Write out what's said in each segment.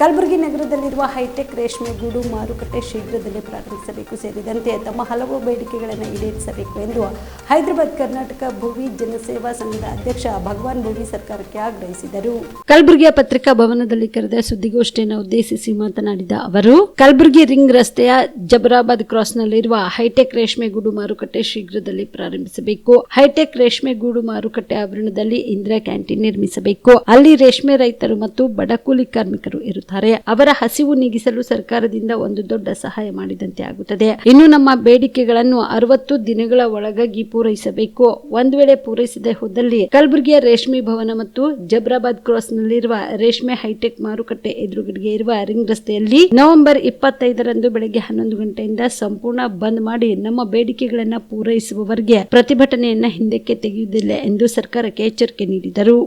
ಕಲಬುರಗಿ ನಗರದಲ್ಲಿರುವ ಹೈಟೆಕ್ ರೇಷ್ಮೆ ಗೂಡು ಮಾರುಕಟ್ಟೆ ಶೀಘ್ರದಲ್ಲೇ ಪ್ರಾರಂಭಿಸಬೇಕು. ಸೇರಿದಂತೆ ತಮ್ಮ ಹಲವು ಬೇಡಿಕೆಗಳನ್ನು ಈಡೇರಿಸಬೇಕು ಎಂದು ಹೈದರಾಬಾದ್ ಕರ್ನಾಟಕ ಭೂವಿ ಜನಸೇವಾ ಸಂಘದ ಅಧ್ಯಕ್ಷ ಭಗವಾನ್ ಭೂವಿ ಸರ್ಕಾರಕ್ಕೆ ಆಗ್ರಹಿಸಿದರು. ಕಲಬುರಗಿಯ ಪತ್ರಿಕಾ ಭವನದಲ್ಲಿ ಕರೆದ ಸುದ್ದಿಗೋಷ್ಠಿಯನ್ನು ಉದ್ದೇಶಿಸಿ ಮಾತನಾಡಿದ ಅವರು, ಕಲಬುರಗಿ ರಿಂಗ್ ರಸ್ತೆಯ ಜಬರಾಬಾದ್ ಕ್ರಾಸ್ನಲ್ಲಿರುವ ಹೈಟೆಕ್ ರೇಷ್ಮೆ ಗೂಡು ಮಾರುಕಟ್ಟೆ ಶೀಘ್ರದಲ್ಲಿ ಪ್ರಾರಂಭಿಸಬೇಕು. ಹೈಟೆಕ್ ರೇಷ್ಮೆ ಗೂಡು ಮಾರುಕಟ್ಟೆ ಆವರಣದಲ್ಲಿ ಇಂದಿರಾ ಕ್ಯಾಂಟೀನ್ ನಿರ್ಮಿಸಬೇಕು. ಅಲ್ಲಿ ರೇಷ್ಮೆ ರೈತರು ಮತ್ತು ಬಡ ಕೂಲಿ ಕಾರ್ಮಿಕರು ಇರುತ್ತಾರೆ. ಅವರ ಹಸಿವು ನೀಗಿಸಲು ಸರ್ಕಾರದಿಂದ ಒಂದು ದೊಡ್ಡ ಸಹಾಯ ಮಾಡಿದಂತೆ ಆಗುತ್ತದೆ. ಇನ್ನು ನಮ್ಮ ಬೇಡಿಕೆಗಳನ್ನು ಅರವತ್ತು ದಿನಗಳ ಒಳಗಾಗಿ ಪೂರೈಸಬೇಕು. ಒಂದು ವೇಳೆ ಪೂರೈಸದೆ ಹೋದಲ್ಲಿ ಕಲಬುರಗಿಯ ರೇಷ್ಮೆ ಭವನ ಮತ್ತು ಜಬ್ರಾಬಾದ್ ಕ್ರಾಸ್ ನಲ್ಲಿರುವ ರೇಷ್ಮೆ ಹೈಟೆಕ್ ಮಾರುಕಟ್ಟೆ ಎದುರುಗಡೆಗೆ ಇರುವ ರಿಂಗ್ ರಸ್ತೆಯಲ್ಲಿ ನವೆಂಬರ್ ಇಪ್ಪತ್ತೈದರಂದು ಬೆಳಗ್ಗೆ ಹನ್ನೊಂದು ಗಂಟೆಯಿಂದ ಸಂಪೂರ್ಣ ಬಂದ್ ಮಾಡಿ ನಮ್ಮ ಬೇಡಿಕೆಗಳನ್ನ ಪೂರೈಸುವವರೆಗೆ ಪ್ರತಿಭಟನೆಯನ್ನ ಹಿಂದಕ್ಕೆ ತೆಗೆಯುವುದಿಲ್ಲ ಎಂದು ಸರ್ಕಾರಕ್ಕೆ ಎಚ್ಚರಿಕೆ ನೀಡಿದರು.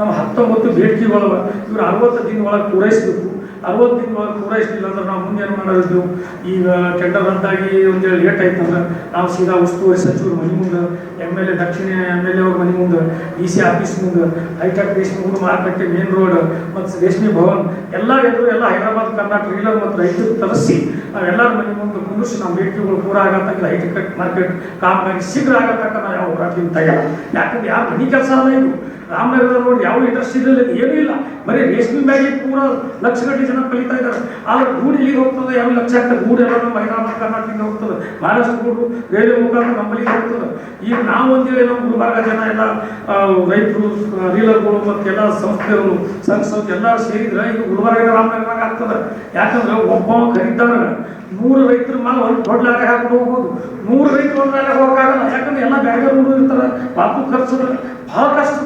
ನಮ್ಮ ಹತ್ತೊಂಬತ್ತು ಬೇಡಿಕೆಗಳವ. ಇವ್ರು ಅರವತ್ತು ದಿನ ಒಳಗೆ ಪೂರೈಸಬೇಕು ಅರವತ್ತು ದಿನ ಒಳಗೆ ಪೂರೈಸಲಿಲ್ಲ ಅಂದ್ರೆ ನಾವು ಮುಂದೆ ಏನು ಮಾಡೋದು ಈಗ ಟೆಂಡರ್ ಬಂದಾಗಿ ಒಂದೇಳು ಲೇಟ್ ಆಯ್ತು ಅಂದ್ರೆ ನಾವು ಸೀದಾ ಉಸ್ತುವಾರಿ ಸಚಿವರು ಮನೆ ಮುಂದೆ ಎಂ ಎಲ್ ಎ ದಕ್ಷಿಣ ಎಂ ಎಲ್ ಎ ಮನೆ ಮುಂದೆ ಡಿ ಸಿ ಆಫೀಸ್ ಮುಂದೆ ಹೈಟೆಕ್ ರೇಷ್ಮೆ ಮುಂದೆ ಮಾರುಕಟ್ಟೆ ಮೇನ್ ರೋಡ್ ಮತ್ತು ರೇಷ್ಮೆ ಭವನ್, ಎಲ್ಲ ಎದುರು ಎಲ್ಲ ಹೈದರಾಬಾದ್, ಕರ್ನಾಟಕ ರೀಲರ್ ಮತ್ತು ರೈತರು ತರಿಸಿ ನಾವೆಲ್ಲರ ಮನೆ ಮುಂದೆ ಕುಂದಿಸಿ ನಮ್ಮ ಬೇಡಿಕೆಗಳು ಪೂರ ಆಗತ್ತಕ್ಕ ಹೈಟೆಕ್ ಮಾರ್ಕೆಟ್ ಕಾಮಗಾರಿ ಶೀಘ್ರ ಆಗತ್ತಕ್ಕ ನಾವು ಯಾವ ಹೋರಾಟದಿಂದ ತಯಾರ. ಯಾಕಂದ್ರೆ ಯಾರು ಮನೆ ಕೆಲಸ ಅಲ್ಲ ಇದು. ರಾಮನಗರ ನೋಡಿ ಯಾವ ಇಂಡಸ್ಟ್ರಿಯಲ್ಲಿ ಏನೂ ಇಲ್ಲ. ಬರೀ ರೇಷ್ಮೆ ಬ್ಯಾಗಿ ಪೂರ ಲಕ್ಷಗಟ್ಟಲೆ ಜನ ಕಲಿತಾ ಇದ್ದಾರೆ. ಆ ಗೂಡು ಎಲ್ಲಿಗೆ ಹೋಗ್ತದೆ? ಯಾವ ಲಕ್ಷ ಆಗ್ತದೆ? ಗೂಡು ಎಲ್ಲ ನಮ್ಮ ಹೈದರಾಬಾದ್, ಕರ್ನಾಟಕದಿಂದ ಹೋಗ್ತದೆ. ಮಹಾರಾಷ್ಟ್ರ ಗೂಡು ರೈಲ್ವೆ ಮುಖಾಂತರ ನಮ್ಮಲ್ಲಿ ಹೋಗ್ತದೆ. ಈಗ ನಾವು ಒಂದೇಳಿ ನಮ್ಮ ಗುಲ್ಬರ್ಗ ಜನ ಎಲ್ಲ ರೈತರು ರೀಲರ್ಗಳು ಮತ್ತು ಎಲ್ಲ ಸಂಸ್ಥೆಗಳು ಸಂಘ ಸಂಸ್ಥೆ ಎಲ್ಲ ಸೇರಿದ್ರೆ ಈಗ ಗುಲ್ಬರ್ಗ ರಾಮನಗರ ಆಗ್ತದೆ. ಯಾಕಂದ್ರೆ ಒಬ್ಬ ಖರೀದಾರ ನೂರು ರೈತರ ಮೇಲೆ ಒಂದು ದೊಡ್ಡ ಲಾರಿ ಹಾಕೊಂಡು ಹೋಗ್ಬೋದು. ನೂರು ರೈತರು ಒಂದು ಲಾರಿ ಹೋಗೋಕ್ಕಾಗಲ್ಲ ಯಾಕಂದ್ರೆ ಎಲ್ಲ ಬ್ಯಾಗರ್ ಇರ್ತಾರೆ. ಪಾಪು ಖರ್ಚು ಭಾಳ ಕಷ್ಟ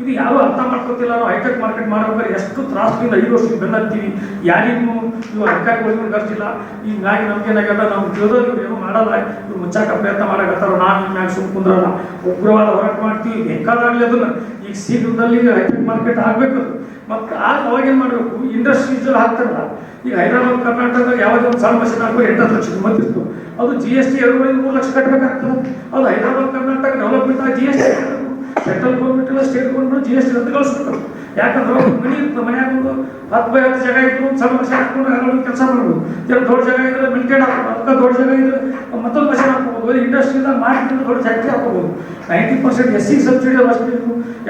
ಇದು ಯಾರು ಅರ್ಥ ಮಾಡ್ಕೊತಿಲ್ಲ ನಾವು ಹೈಟೆಕ್ ಮಾರ್ಕೆಟ್ ಮಾಡ್ಬೇಕಾದ್ರೆ ಎಷ್ಟು ತ್ರಾಸದಿಂದ ಐದು ವರ್ಷಕ್ಕೆ ಬೆನ್ನತ್ತೀವಿ ಯಾರಿಗೂ ಇವು ಅಧಿಕಾರಿಗಳಿಗೂ ಖರ್ಚಿಲ್ಲ. ಹೀಗಾಗಿ ನಮ್ಗೇನಾಗಲ್ಲ ನಾವು ತಿಳಿದವ್ರು ಇವ್ರು ಏನೂ ಮಾಡಲ್ಲ. ಇವ್ರು ಮುಚ್ಚಾಕ ಪ್ರಯತ್ನ ಮಾಡಕತ್ತಾರ. ನಾನು ಮ್ಯಾಗ ಸುಮ್ ಕುಂದ್ರಲ್ಲ. ಉಗ್ರವಾದ ಹೋರಾಟ ಮಾಡ್ತೀವಿ. ಬೇಕಾದಾಗಲಿ ಅದನ್ನ. ಈಗ ಶೀಘ್ರದಲ್ಲಿ ಹೈಟೆಕ್ ಮಾರ್ಕೆಟ್ ಆಗಬೇಕು ಮತ್ತು ಆಗ ಅವಾಗ ಏನು ಮಾಡಬೇಕು? ಇಂಡಸ್ಟ್ರೀಸ್ ಹಾಕ್ತಾರಲ್ಲ. ಈಗ ಹೈದರಾಬಾದ್ ಕರ್ನಾಟಕದಾಗ ಯಾವುದೇ ಒಂದು ಸಣ್ಣ ಮಷೀನ್ ಹಾಕೋ ಎಂಟು ಲಕ್ಷ ಇತ್ತು. ಅದು ಜಿ ಎಸ್ ಟಿ ಎರಡು ಮೂರು ಲಕ್ಷ ಕಟ್ಟಬೇಕಾಗ್ತದೆ ಅದು ಹೈದರಾಬಾದ್, ಕರ್ನಾಟಕ ಡೆವಲಪ್ಮೆಂಟ್ ಆಗಿ G S T central government state government G S T ರದ್ದು ಕಳಿಸ್ಬೇಕು. ಯಾಕಂದ್ರೆ ಮನೆ ಇತ್ತು ಮನ್ಯಾಗ ಒಂದು ಹತ್ತು ಬೈ ಹತ್ತು ಜಾಗ ಇತ್ತು ಒಂದು ಸಣ್ಣ ಮಷೀನ್ ಹಾಕೊಂಡು ಅದರೊಳಗೆ ಕೆಲಸ ಮಾಡ್ಬೋದು. ಜನ ದೊಡ್ಡ ಜಾಗ ಇದ್ರೆ ಮಿಲ್ಟೆಡ್ ಹಾಕ್ಬೋದು, ಅದಕ್ಕೆ ದೊಡ್ಡ ಜಾಗ ಇದ್ರೆ ಮತ್ತೊಂದು ಮಷೀನ್ ಹಾಕ್ಬೋದು. ಇಂಡಸ್ಟ್ರಿಯಿಂದ ಮಾಡಿ ದೊಡ್ಡ ಫ್ಯಾಕ್ಟ್ರಿ ಹಾಕೋಬೋದು. Ninety percent S C subsidy ಅಷ್ಟು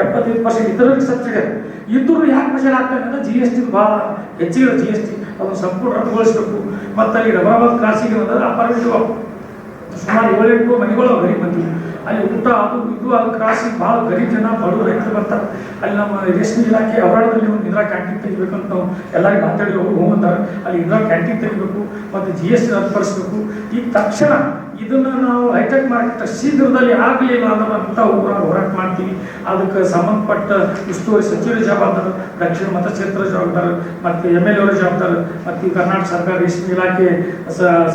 ಎಪ್ಪತ್ತೈದು ಪರ್ಸೆಂಟ್ ಇತರರಿಗೆ ಸಬ್ಸಿಡಿ ಇದ್ದರೂ ಯಾಕೆ ಮಷೀನ್ ಹಾಕ್ತಾರೆ ಅಂದ್ರೆ ಜಿ ಎಸ್ ಟಿ ಭಾಳ ಹೆಚ್ಚಿಗೆ ಜಿ ಎಸ್ ಟಿ ಅದನ್ನು ಸಂಪೂರ್ಣ ರದ್ದುಗೊಳಿಸಬೇಕು. ಮತ್ತು ಅಲ್ಲಿ ರಬರಾಬಾದ್ ಕ್ರಾಸಿಗೆ ಅಂದ್ರೆ ಅಪಾರ್ಟ್ಮೆಂಟ್ ಸುಮಾರು ಏಳೆಂಟು ಮನೆಗಳು ಗರೀಬ್ ಮಂದಿ. ಅಲ್ಲಿ ಊಟ ಅದು ಇದು ಅದು ಕ್ರಾಸಿ ಭಾಳ ಗರೀಬ್ ಜನ ಬಡವ ರೈತರು ಬರ್ತಾರೆ. ಅಲ್ಲಿ ನಮ್ಮ ರೇಷ್ಮೆ ಇಲಾಖೆ ಅವರಾಡದಲ್ಲಿ ಒಂದು ಇಂದಿರಾ ಕ್ಯಾಂಟೀನ್ ತೆಗಿಬೇಕಂತ ನಾವು ಎಲ್ಲರಿಗೆ ಮಾತಾಡಿ ಅವರು ಹೋಗಂತಾರೆ ಅಲ್ಲಿ ಇಂದಿರಾ ಕ್ಯಾಂಟೀನ್ ತೆಗಿಬೇಕು ಮತ್ತು ಜಿ ಎಸ್ ಟಿ ರದ್ದುಪಡಿಸ್ಬೇಕು ಈಗ ತಕ್ಷಣ ಇದನ್ನು ನಾವು ಹೈಟೆಕ್ ಮಾರ್ಕೆಟ್ ಶೀಘ್ರದಲ್ಲಿ ಆಗಲಿಲ್ಲ ಅಂದ್ರೆ ಅಂತ ಊರಾಗ ಹೋರಾಟ ಮಾಡ್ತೀವಿ. ಅದಕ್ಕೆ ಸಂಬಂಧಪಟ್ಟ ಉಸ್ತುವಾರಿ ಸಚಿವರ ಜವಾಬ್ದಾರ ದಕ್ಷಿಣ ಮತಕ್ಷೇತ್ರ ಜವಾಬ್ದಾರ ಮತ್ತು ಎಂ ಎಲ್ ಎವರ ಜವಾಬ್ದಾರ ಮತ್ತು ಈ ಕರ್ನಾಟಕ ಸರ್ಕಾರ ರೇಷ್ಮೆ ಇಲಾಖೆ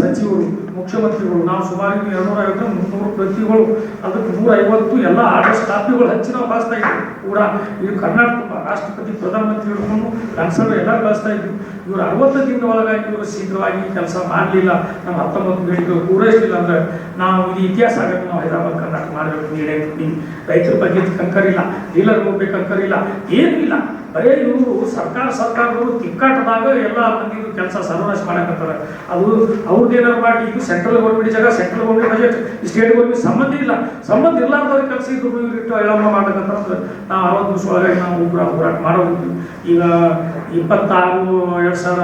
ಸಚಿವರು, ಮುಖ್ಯಮಂತ್ರಿಗಳು, ನಾವು ಸುಮಾರು ಎರಡ್ನೂರ ಐವತ್ತು ಮುನ್ನೂರು ಪ್ರತಿಗಳು ಅದಕ್ಕೆ ನೂರ ಐವತ್ತು ಎಲ್ಲ ಆರ್ಡರ್ಸ್ ಕಾಪಿಗಳು ಹಚ್ಚಿ ನಾವು ಕಳಿಸ್ತಾ ಇದ್ವಿ. ಕೂಡ ಇದು ಕರ್ನಾಟಕ ರಾಷ್ಟ್ರಪತಿ ಪ್ರಧಾನಮಂತ್ರಿ ಹಿಡ್ಕೊಂಡು ಕನ್ಸರ್ವ್ ಎಲ್ಲ ಕಳಿಸ್ತಾ ಇದ್ವಿ. ಇವರು ಅರವತ್ತು ದಿನದ ಒಳಗಾಗಿ ಇವರು ಶೀಘ್ರವಾಗಿ ಕೆಲಸ ಮಾಡಲಿಲ್ಲ. ನಮ್ಮ ಹತ್ತೊಂಬತ್ತು ಬೇಡಿಕೆ ಪೂರೈಸಲಿಲ್ಲ ಅಂದ್ರೆ ನಾವು ಇದು ಇತಿಹಾಸ ಆಗಬೇಕು ನಾವು ಹೈದರಾಬಾದ್, ಕರ್ನಾಟಕ ಮಾಡಬೇಕು. ನೀಡೇ ರೈತರ ಬಗ್ಗೆ ಕಂಕರಿಲ್ಲ. ಡೀಲರ್ ಹೋಗ್ಬೇಕು, ಕಂಕರಿಲ್ಲ. ಏನೂ ಇಲ್ಲ. ಬರೇ ಇವರು ಸರ್ಕಾರ, ಸರ್ಕಾರದವರು ತಿಕ್ಕಾಟದಾಗ ಎಲ್ಲ ಮಂದಿದು ಕೆಲಸ ಸರ್ವನಾಶ ಮಾಡಕತ್ತಾರ. ಅದು ಅವ್ರದ್ದು ಏನಾರು ಮಾಡಿ ಇದು ಸೆಂಟ್ರಲ್ ಗೌರ್ಮೆಂಟ್ ಜಾಗ central government budget state government ಸಂಬಂಧ ಇಲ್ಲ. ಸಂಬಂಧ ಇರ್ಲಾರ್ದವ್ರ ಕೆಲಸ ಇದ್ರು ಇಟ್ಟು ಎಲ್ಲ ಮಾಡಕತ್ತಾರಂದ್ರೆ ನಾವು ಅರವತ್ತು ದಿವಸ ಒಳಗಾಗಿ ನಾವು ಉಗ್ರ ಹೋರಾಟ ಮಾಡೋದು ಈಗ ಇಪ್ಪತ್ತಾರು, ಎರಡು ಸಾವಿರ